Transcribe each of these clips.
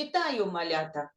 Вітаю, малята!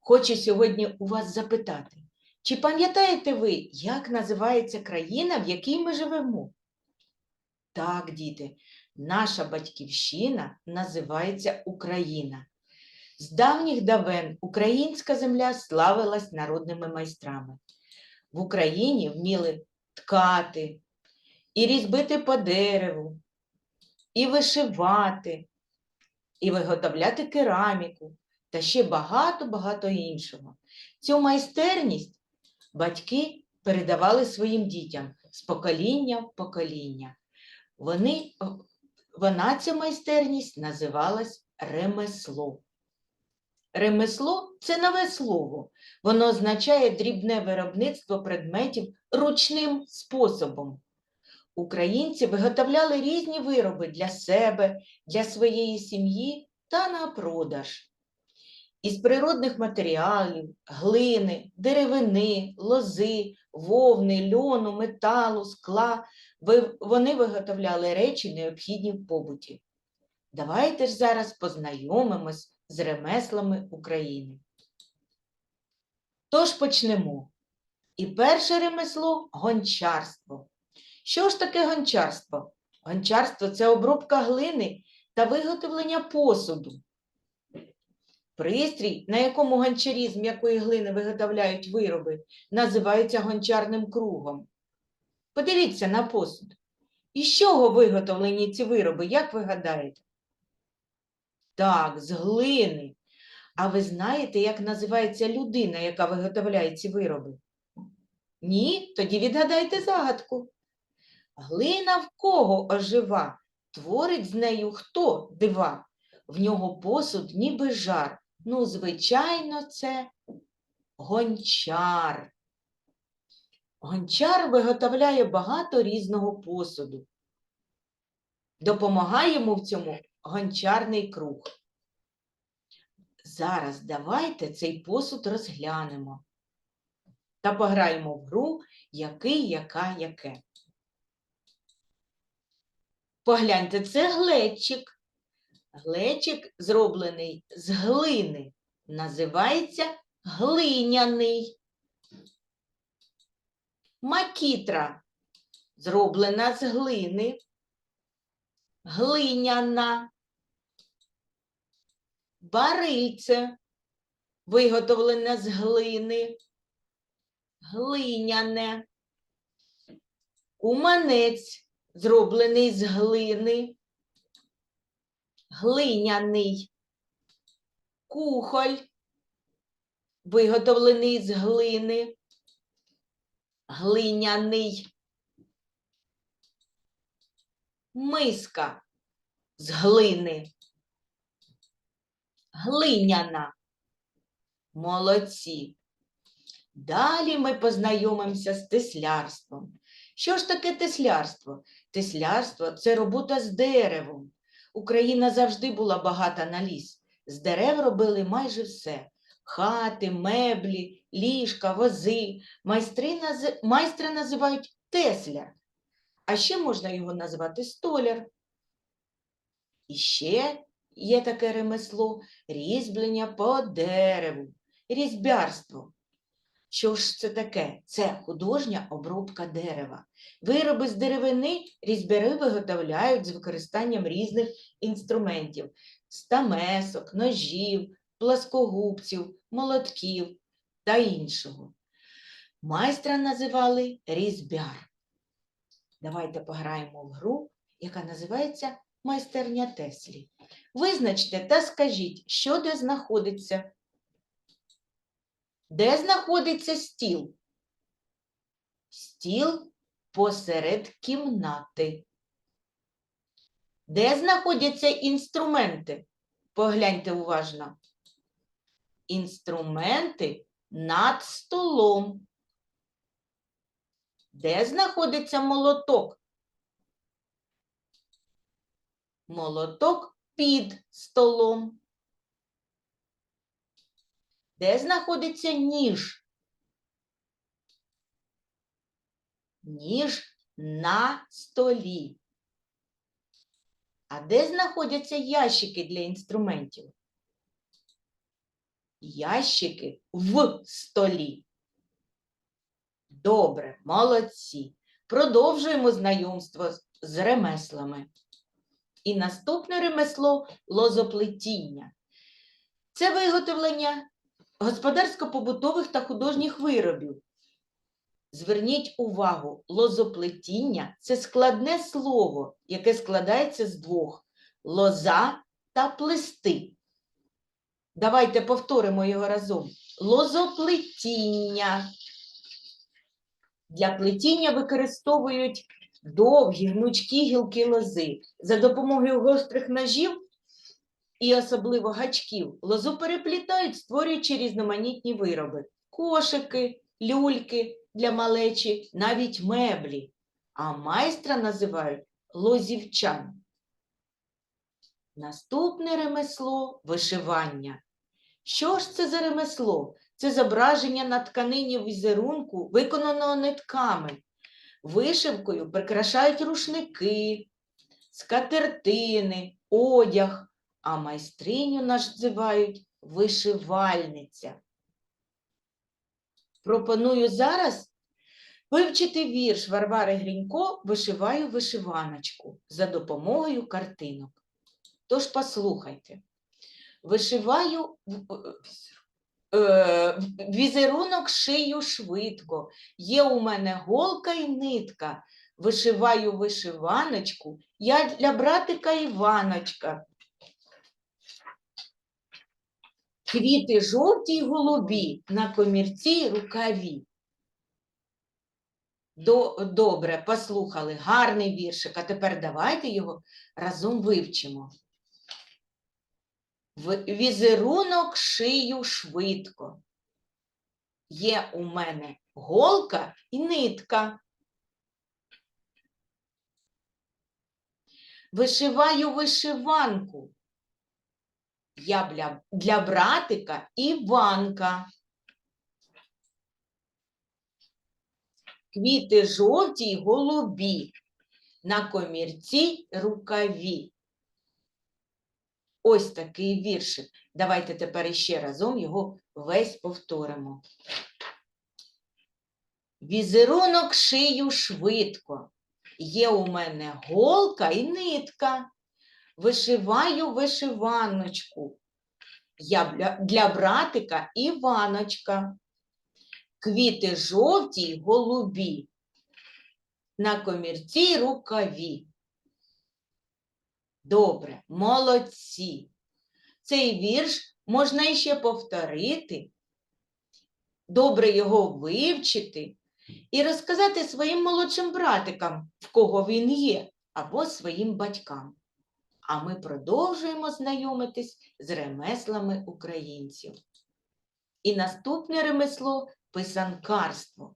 Хочу сьогодні у вас запитати, чи пам'ятаєте ви, як називається країна, в якій ми живемо? Так, діти, наша батьківщина називається Україна. З давніх давен українська земля славилась народними майстрами. В Україні вміли ткати і різьбити по дереву, і вишивати, і виготовляти кераміку та ще багато-багато іншого. Цю майстерність батьки передавали своїм дітям з покоління в покоління. Вони, вона, ця майстерність, називалась ремесло. Ремесло це нове слово. Воно означає дрібне виробництво предметів ручним способом. Українці виготовляли різні вироби для себе, для своєї сім'ї та на продаж. Із природних матеріалів, глини, деревини, лози, вовни, льону, металу, скла вони виготовляли речі, необхідні в побуті. Давайте ж зараз познайомимось з ремеслами України. Тож почнемо. І перше ремесло гончарство. Що ж таке гончарство? Гончарство це обробка глини та виготовлення посуду. Пристрій, на якому гончарі з м'якої глини виготовляють вироби, називається гончарним кругом. Подивіться на посуд. Із чого виготовлені ці вироби, як ви гадаєте? Так, з глини. А ви знаєте, як називається людина, яка виготовляє ці вироби? Ні? Тоді відгадайте загадку. Глина в кого ожива? Творить з нею хто дива? В нього посуд ніби жар. Ну, звичайно, це гончар. Гончар виготовляє багато різного посуду. Допомагає йому в цьому гончарний круг. Зараз давайте цей посуд розглянемо та пограємо в гру який, яка, яке. Погляньте, це глечик. Глечик зроблений з глини. Називається глиняний. Макітра зроблена з глини. Глиняна. Барильце виготовлене з глини. Глиняне. Куманець зроблений з глини. Глиняний. Кухоль виготовлений з глини. Глиняний. Миска з глини. Глиняна. Молодці. Далі ми познайомимося з теслярством. Що ж таке теслярство? Теслярство це робота з деревом. Україна завжди була багата на ліс. З дерев робили майже все: хати, меблі, ліжка, вози. Майстри, нази- майстра називають тесляр. А ще можна його назвати столяр. І ще є таке ремесло різьблення по дереву, різьбярство. Що ж це таке? Це художня обробка дерева. Вироби з деревини різьбяри виготовляють з використанням різних інструментів: стамесок, ножів, пласкогубців, молотків та іншого. Майстра називали різьбяр. Давайте пограємо в гру, яка називається майстерня Теслі. Визначте та скажіть, що де знаходиться. Де знаходиться стіл? Стіл посеред кімнати. Де знаходяться інструменти? Погляньте уважно. Інструменти над столом. Де знаходиться молоток? Молоток під столом. Де знаходиться ніж? Ніж на столі. А де знаходяться ящики для інструментів? Ящики в столі. Добре, молодці. Продовжуємо знайомство з- ремеслами. І наступне ремесло лозоплетіння. Це виготовлення господарсько-побутових та художніх виробів. Зверніть увагу, лозоплетіння це складне слово, яке складається з двох лоза та плести. Давайте повторимо його разом. Лозоплетіння. Для плетіння використовують довгі гнучкі гілки лози. За допомогою гострих ножів і особливо гачків лозу переплітають, створюючи різноманітні вироби: кошики, люльки для малечі, навіть меблі. А майстра називають лозівчан. Наступне ремесло вишивання. Що ж це за ремесло? Це зображення на тканині візерунку, виконаного нитками. Вишивкою прикрашають рушники, скатертини, одяг, а майстриню називають вишивальниця. Пропоную зараз вивчити вірш Варвари Грінько Вишиваю вишиваночку за допомогою картинок. Тож послухайте. Вишиваю е, візерунок шию швидко. Є у мене голка і нитка. Вишиваю вишиваночку. Я для братика Іваночка. Квіти жовті й голубі на комірці й рукаві. Добре, послухали, гарний віршик, а тепер давайте його разом вивчимо. Візерунок шию швидко. Є у мене голка і нитка. Вишиваю вишиванку. Я для, для братика Іванка. Квіти жовті й голубі, на комірці рукаві. Ось такий віршик. Давайте тепер іще разом його весь повторимо. Візерунок шию швидко. Є у мене голка і нитка. Вишиваю вишиваночку. Я для братика Іваночка. Квіти жовті й голубі. На комірці рукаві. Добре, молодці. Цей вірш можна іще повторити, добре його вивчити і розказати своїм молодшим братикам, в кого він є, або своїм батькам. А ми продовжуємо знайомитись з ремеслами українців. І наступне ремесло писанкарство.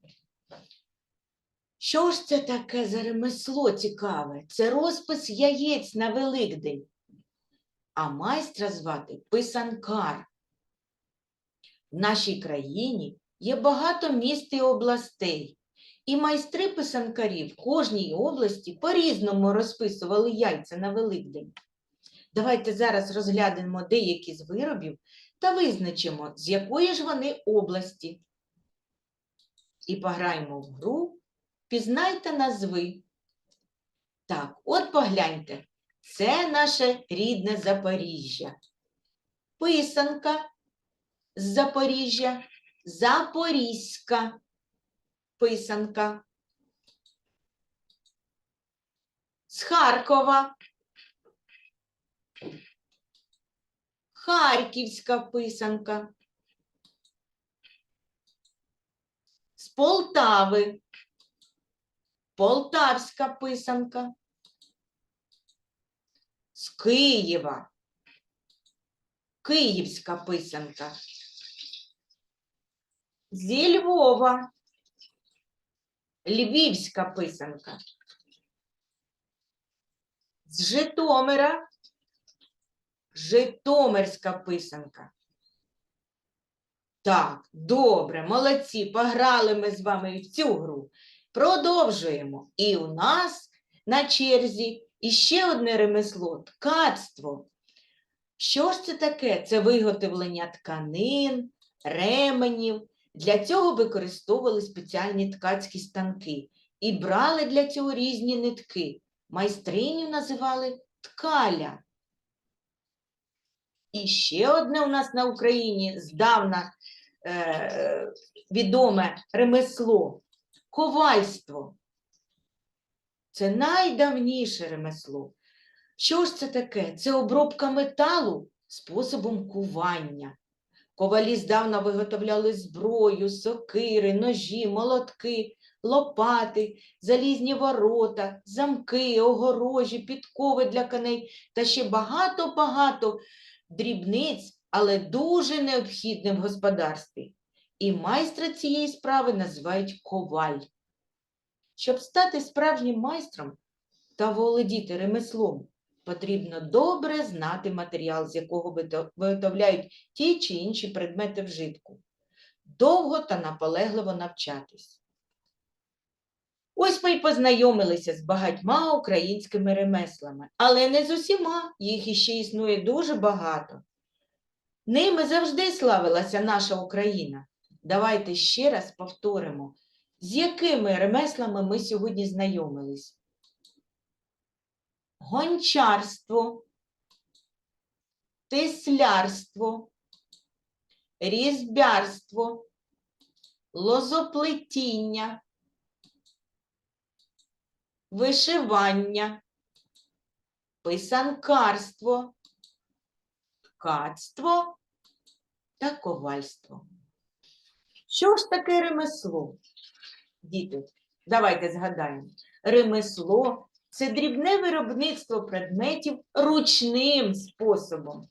Що ж це таке за ремесло цікаве? Це розпис яєць на Великдень. А майстра звати писанкар. В нашій країні є багато міст і областей. І майстри писанкарі в кожній області по-різному розписували яйця на Великдень. Давайте зараз розглянемо деякі з виробів та визначимо, з якої ж вони області. І пограємо в гру Пізнайте назви. Так, от погляньте, це наше рідне Запоріжжя. Писанка з Запоріжжя, Запорізька писанка. З Харкова. Харківська писанка. З Полтави. Полтавська писанка. З Києва. Київська писанка. Зі Львова. Львівська писанка. З Житомира. Житомирська писанка. Так, добре, молодці, пограли ми з вами в цю гру. Продовжуємо. І у нас на черзі І ще одне ремесло ткацтво. Що ж це таке? Це виготовлення тканин, ременів. Для цього використовували спеціальні ткацькі станки і брали для цього різні нитки. Майстриню називали ткаля. І ще одне у нас на Україні здавна е, відоме ремесло ковальство. Це найдавніше ремесло. Що ж це таке? Це обробка металу способом кування. Ковалі здавна виготовляли зброю, сокири, ножі, молотки, лопати, залізні ворота, замки, огорожі, підкови для коней та ще багато-багато дрібниць, але дуже необхідне в господарстві. І майстра цієї справи називають коваль. Щоб стати справжнім майстром та володіти ремеслом, потрібно добре знати матеріал, з якого виготовляють ті чи інші предмети вжитку, довго та наполегливо навчатись. Ось ми й познайомилися з багатьма українськими ремеслами, але не з усіма, їх іще існує дуже багато. Ними завжди славилася наша Україна. Давайте ще раз повторимо, з якими ремеслами ми сьогодні знайомились. Гончарство, теслярство, різьбярство, лозоплетіння, вишивання, писанкарство, ткацтво та ковальство. Що ж таке ремесло? Діти, давайте згадаємо. Ремесло це дрібне виробництво предметів ручним способом.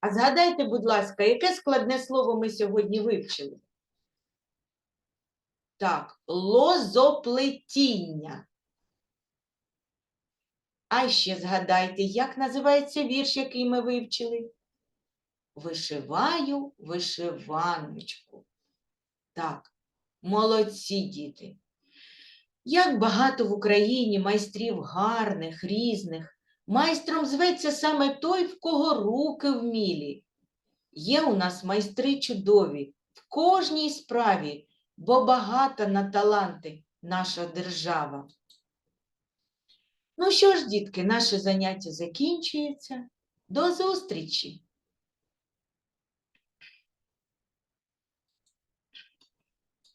А згадайте, будь ласка, яке складне слово ми сьогодні вивчили? Так, лозоплетіння. А ще згадайте, як називається вірш, який ми вивчили? Вишиваю вишиваночку. Так, молодці діти. Як багато в Україні майстрів гарних, різних. Майстром зветься саме той, в кого руки вмілі. Є у нас майстри чудові в кожній справі, бо багата на таланти наша держава. Ну що ж, дітки, наше заняття закінчується. До зустрічі!